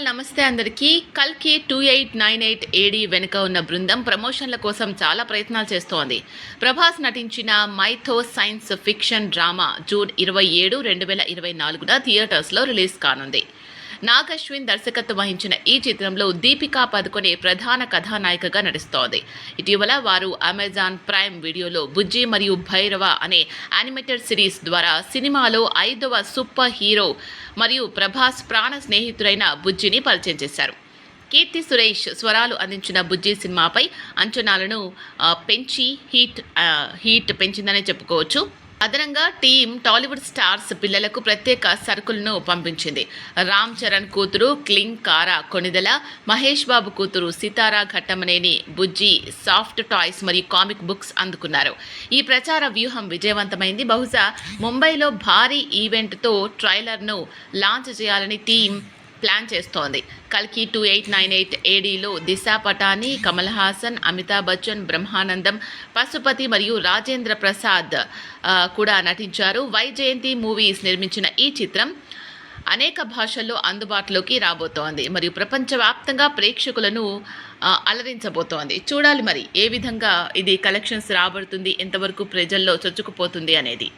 All నమస్తే అందరికీ. కల్కి two eight nine eight AD వెనుక ఉన్న బృందం ప్రమోషన్ల కోసం చాలా ప్రయత్నాలు చేస్తోంది. ప్రభాస్ నటించిన mytho science fiction drama June ఇరవై ఏడు రెండు వేల ఇరవై నాలుగున థియేటర్స్లో రిలీజ్ కానుంది. నాగ్ అశ్విన్ దర్శకత్వం వహించిన ఈ చిత్రంలో దీపికా పదుకొనే ప్రధాన కథానాయికగా నడుస్తోంది ఇటీవల వారు అమెజాన్ ప్రైమ్ వీడియోలో బుజ్జి మరియు భైరవ అనే యానిమేటెడ్ సిరీస్ ద్వారా సినిమాలో ఐదవ సూపర్ హీరో మరియు ప్రభాస్ ప్రాణ స్నేహితుడైన బుజ్జిని పరిచయం చేశారు. కీర్తి సురేష్ స్వరాలు అందించిన బుజ్జి సినిమాపై అంచనాలను పెంచి హీట్ హీట్ పెంచిందనే చెప్పుకోవచ్చు. అదనంగా టీం టాలీవుడ్ స్టార్స్ పిల్లలకు ప్రత్యేక సరుకులను పంపించింది. రామ్ చరణ్ కూతురు క్లింగ్ కారా కొనిదల మహేష్ బాబు కూతురు సితారా ఘట్టమనేని బుజ్జి సాఫ్ట్ టాయ్స్ మరియు కామిక్ బుక్స్ అందుకున్నారు. ఈ ప్రచార వ్యూహం విజయవంతమైంది. బహుశా ముంబైలో భారీ ఈవెంట్తో ట్రైలర్ను లాంచ్ చేయాలని టీం ప్లాన్ చేస్తోంది. కల్కి టూ ఎయిట్ నైన్ ఎయిట్ ఏడీలో దిశా పటాని కమల్ హాసన్ అమితాబ్ బచ్చన్ బ్రహ్మానందం పశుపతి మరియు రాజేంద్ర ప్రసాద్ కూడా నటించారు. వై జయంతి మూవీస్ నిర్మించిన ఈ చిత్రం అనేక భాషల్లో అందుబాటులోకి రాబోతోంది. మరియు ప్రపంచవ్యాప్తంగా ప్రేక్షకులను అలరించబోతోంది. చూడాలి మరి ఏ విధంగా ఇది కలెక్షన్స్ రాబడుతుంది ఎంతవరకు ప్రజల్లో చొచ్చుకుపోతుంది అనేది.